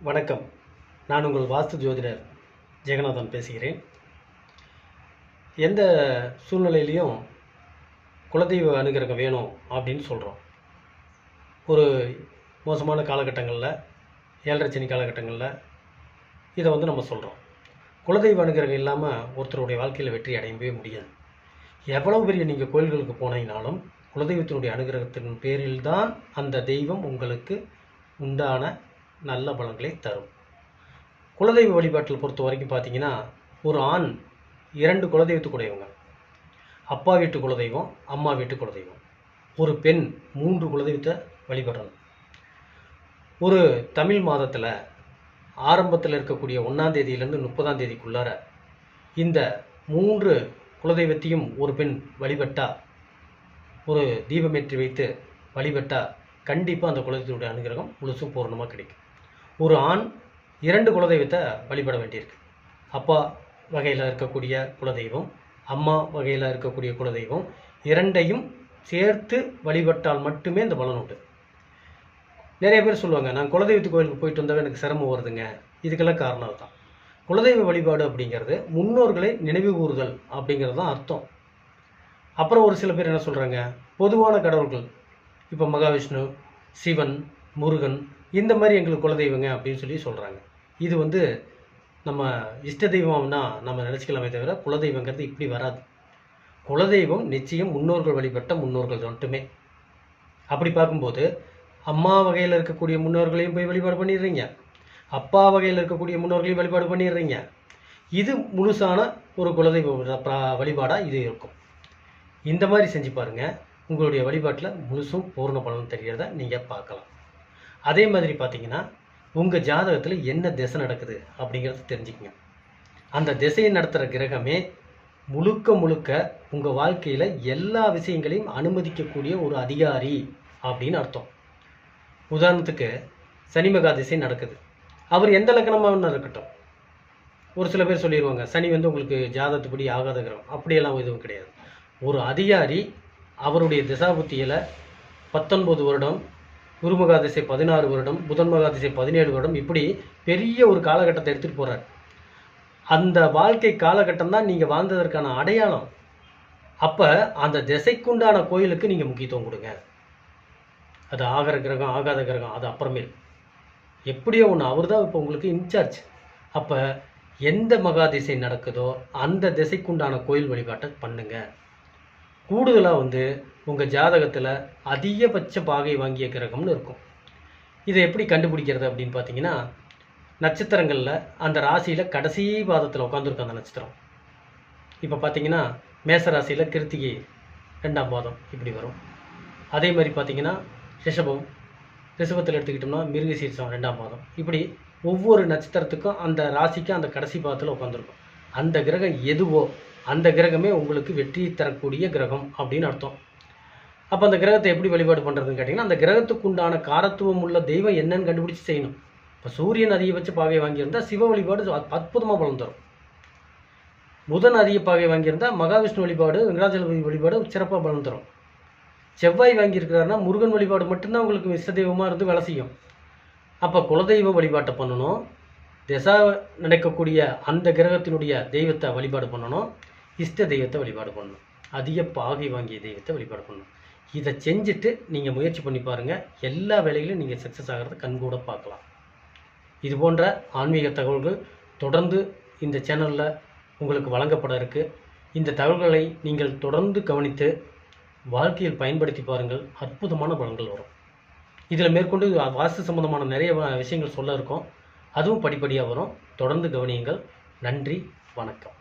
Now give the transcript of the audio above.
வணக்கம். நான் உங்கள் வாஸ்து ஜோதிடர் ஜெகநாதன் பேசுகிறேன். எந்த சூழ்நிலையிலையும் குலதெய்வ அனுகிரகம் வேணும் அப்படின்னு சொல்கிறோம் ஒரு மோசமான காலகட்டங்களில் ஏழரை சனி காலகட்டங்களில் இதை வந்து நம்ம சொல்கிறோம் குலதெய்வ அனுகிரகம் இல்லாமல் ஒருத்தருடைய வாழ்க்கையில் வெற்றி அடையவே முடியாது. எவ்வளவு பெரிய நீங்கள் கோயில்களுக்கு போனீங்கனாலும் குலதெய்வத்தினுடைய அனுகிரகத்தின் பேரில் தான் அந்த தெய்வம் உங்களுக்கு உண்டான நல்ல பலன்களை தரும். குலதெய்வ வழிபாட்டில் பொறுத்த வரைக்கும் பார்த்தீங்கன்னா ஒரு ஆண் இரண்டு குலதெய்வத்துக்குடையவங்க அப்பா வீட்டு குலதெய்வம் அம்மா வீட்டு குலதெய்வம். ஒரு பெண் மூன்று குலதெய்வத்தை வழிபடுறோம் ஒரு தமிழ் மாதத்தில் ஆரம்பத்தில் இருக்கக்கூடிய ஒன்றாம் தேதியிலேருந்து முப்பதாம் தேதிக்குள்ளார இந்த மூன்று குலதெய்வத்தையும் ஒரு பெண் வழிபட்டா ஒரு தீபமேற்றி வைத்து வழிபட்டா கண்டிப்பாக அந்த குலதெய்வத்தினுடைய அனுகிரகம் முழுசும் பூர்ணமாக கிடைக்கும். ஒரு ஆண் இரண்டு குலதெய்வத்தை வழிபட வேண்டியிருக்கு. அப்பா வகையில் இருக்கக்கூடிய குலதெய்வம் அம்மா வகையில் இருக்கக்கூடிய குலதெய்வம் இரண்டையும் சேர்த்து வழிபட்டால் மட்டுமே இந்த பலன் உண்டு. நிறைய பேர் சொல்லுவாங்க நான் குலதெய்வத்து கோயிலுக்கு போயிட்டு வந்தாவே எனக்கு சிரமம் வருதுங்க. இதுக்கெல்லாம் காரணம் தான் குலதெய்வ வழிபாடு அப்படிங்கிறது முன்னோர்களை நினைவு கூறுதல் அப்படிங்கிறது தான் அர்த்தம். அப்புறம் ஒரு சில பேர் என்ன சொல்கிறாங்க பொதுவான கடவுள்கள் இப்போ மகாவிஷ்ணு சிவன் முருகன் இந்த மாதிரி எங்களுக்கு குலதெய்வங்க அப்படின்னு சொல்லி சொல்கிறாங்க இது வந்து நம்ம இஷ்ட தெய்வம்னா நம்ம நினச்சிக்கலாமே தவிர குலதெய்வங்கிறது இப்படி வராது. குலதெய்வம் நிச்சயம் முன்னோர்கள் வழிபட்ட முன்னோர்கள் மட்டுமே. அப்படி பார்க்கும்போது அம்மா வகையில் இருக்கக்கூடிய முன்னோர்களையும் போய் வழிபாடு பண்ணிடுறீங்க. அப்பா வகையில் இருக்கக்கூடிய முன்னோர்களையும் வழிபாடு பண்ணிடுறீங்க. இது முழுசான ஒரு குலதெய்வ வழிபாடாக இது இருக்கும். இந்த மாதிரி செஞ்சு பாருங்கள் உங்களுடைய வழிபாட்டில் முழுசும் பூர்ண பலன் தெரிகிறத நீங்கள் பார்க்கலாம். அதே மாதிரி பார்த்தீங்கன்னா உங்கள் ஜாதகத்தில் என்ன திசை நடக்குது அப்படிங்கிறத தெரிஞ்சுக்கங்க. அந்த திசையை நடத்துகிற கிரகமே முழுக்க முழுக்க உங்கள் வாழ்க்கையில் எல்லா விஷயங்களையும் அனுமதிக்கக்கூடிய ஒரு அதிகாரி அப்படின்னு அர்த்தம். உதாரணத்துக்கு சனி மகா திசை நடக்குது. அவர் எந்த லக்கணமாக இருக்கட்டும். ஒரு சில பேர் சொல்லிடுவாங்க சனி வந்து உங்களுக்கு ஜாதகத்துப்படி ஆகாத கிரகம். அப்படியெல்லாம் எதுவும் கிடையாது. ஒரு அதிகாரி அவருடைய திசாபுத்தியில் பத்தொன்பது வருடம் குருமகா திசை பதினாறு வருடம் புதன் மகா திசை பதினேழு வருடம் இப்படி பெரிய ஒரு காலகட்டத்தை எடுத்துகிட்டு போகிறார் அந்த வாழ்க்கை காலகட்டம் தான் நீங்கள் வாழ்ந்ததற்கான அடையாளம். அப்போ அந்த திசைக்குண்டான கோயிலுக்கு நீங்கள் முக்கியத்துவம் கொடுங்க. அது ஆகிற கிரகம் ஆகாத கிரகம் அது அப்புறமேல். எப்படியோ ஒன்று அவர் தான் இப்போ உங்களுக்கு இன்சார்ஜ் அப்போ எந்த மகா திசை நடக்குதோ அந்த திசைக்குண்டான கோயில் வழிபாட்டை பண்ணுங்கள் கூடுதலாக வந்து உங்கள் ஜாதகத்தில் அதிகபட்ச பாகை வாங்கிய கிரகம்னு இருக்கும். இதை எப்படி கண்டுபிடிக்கிறது அப்படின்னு பார்த்தீங்கன்னா நட்சத்திரங்களில் அந்த ராசியில் கடைசி பாதத்தில் உட்காந்துருக்கும் அந்த நட்சத்திரம். இப்போ பார்த்தீங்கன்னா மேச ராசியில் கிருத்திகை ரெண்டாம் பாதம் இப்படி வரும். அதே மாதிரி பார்த்தீங்கன்னா ரிஷபம் ரிஷபத்தில் எடுத்துக்கிட்டோம்னா மிருகசீரிசம் ரெண்டாம் பாதம். இப்படி ஒவ்வொரு நட்சத்திரத்துக்கும் அந்த ராசிக்கும் அந்த கடைசி பாதத்தில் உட்காந்துருக்கும் அந்த கிரகம் எதுவோ அந்த கிரகமே உங்களுக்கு வெற்றி தரக்கூடிய கிரகம் அப்படின்னு அர்த்தம். அப்போ அந்த கிரகத்தை எப்படி வழிபாடு பண்ணுறதுன்னு கேட்டிங்கன்னா அந்த கிரகத்துக்கு உண்டான காரத்துவம் உள்ள தெய்வம் என்னன்னு கண்டுபிடிச்சி செய்யணும். இப்போ சூரியன் அதிகபட்ச பாகை வாங்கியிருந்தால் சிவ வழிபாடு அற்புதமாக பலன் தரும். புதன் அதிக பாகை வாங்கியிருந்தால் மகாவிஷ்ணு வழிபாடு வெங்கடாஜலபதி வழிபாடு சிறப்பாக பலன் தரும். செவ்வாய் வாங்கியிருக்கிறாருன்னா முருகன் வழிபாடு மட்டும்தான் உங்களுக்கு இஷ்ட தெய்வமாக இருந்து வேலை செய்யும். அப்போ குலதெய்வ வழிபாட்டை பண்ணணும். திசா நடக்கக்கூடிய அந்த கிரகத்தினுடைய தெய்வத்தை வழிபாடு பண்ணணும். இஷ்ட தெய்வத்தை வழிபாடு பண்ணணும். அதிக பாகை வாங்கிய தெய்வத்தை வழிபாடு பண்ணணும். இதை செஞ்சுட்டு நீங்கள் முயற்சி பண்ணி பாருங்கள் எல்லா வேலையிலும் நீங்கள் சக்ஸஸ் ஆகிறத கண்கூட பார்க்கலாம். இது போன்ற ஆன்மீக தகவல்கள் தொடர்ந்து இந்த சேனலில் உங்களுக்கு வழங்கப்பட இருக்குது இந்த தகவல்களை நீங்கள் தொடர்ந்து கவனித்து வாழ்க்கையில் பயன்படுத்தி பாருங்கள். அற்புதமான பலன்கள் வரும். இதில் மேற்கொண்டு வாஸ்து சம்பந்தமான நிறைய விஷயங்கள் சொல்ல இருக்கோம். அதுவும் படிப்படியாக வரும். தொடர்ந்து கவனியுங்கள். நன்றி வணக்கம்.